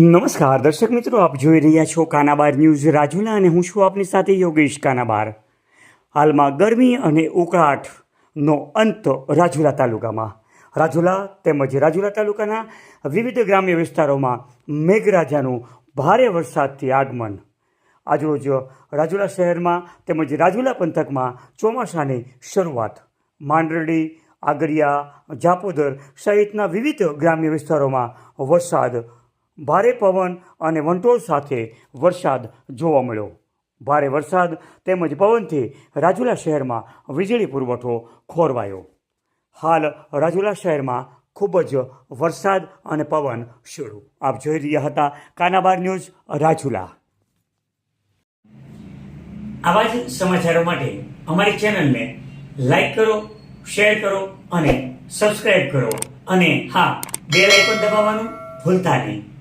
નમસ્કાર, દર્શક મિત્રો, આપ જોઈ રહ્યા છો કાનાબાર ન્યૂઝ રાજુલા અને હું છું આપની સાથે યોગેશ કાનાબાર. હાલમાં ગરમી અને ઉકળાટનો અંત રાજુલા તાલુકામાં. રાજુલા તેમજ રાજુલા તાલુકાના વિવિધ ગ્રામ્ય વિસ્તારોમાં મેઘરાજાનું ભારે વરસાદથી આગમન. આજરોજ રાજુલા શહેરમાં તેમજ રાજુલા પંથકમાં ચોમાસાની શરૂઆત. માંડરડી, આગરિયા, જાપોદર સહિતના વિવિધ ગ્રામ્ય વિસ્તારોમાં વરસાદ ભારે પવન અને વંટોળ સાથે વરસાદ જોવા મળ્યો. ભારે વરસાદ તેમજ પવનથી રાજુલા શહેરમાં વીજળી પુરવઠો ખોરવાયો. હાલ રાજુલા શહેરમાં ખૂબ જ વરસાદ અને પવન શરૂ. આપ જોઈ રહ્યા હતા કાનાબાર ન્યૂઝ રાજુલા. આવા જ સમાચારો માટે અમારી ચેનલને લાઈક કરો, શેર કરો અને સબસ્ક્રાઇબ કરો. અને હા, બેલ આઇકોન દબાવવાનું ભૂલતા નહીં.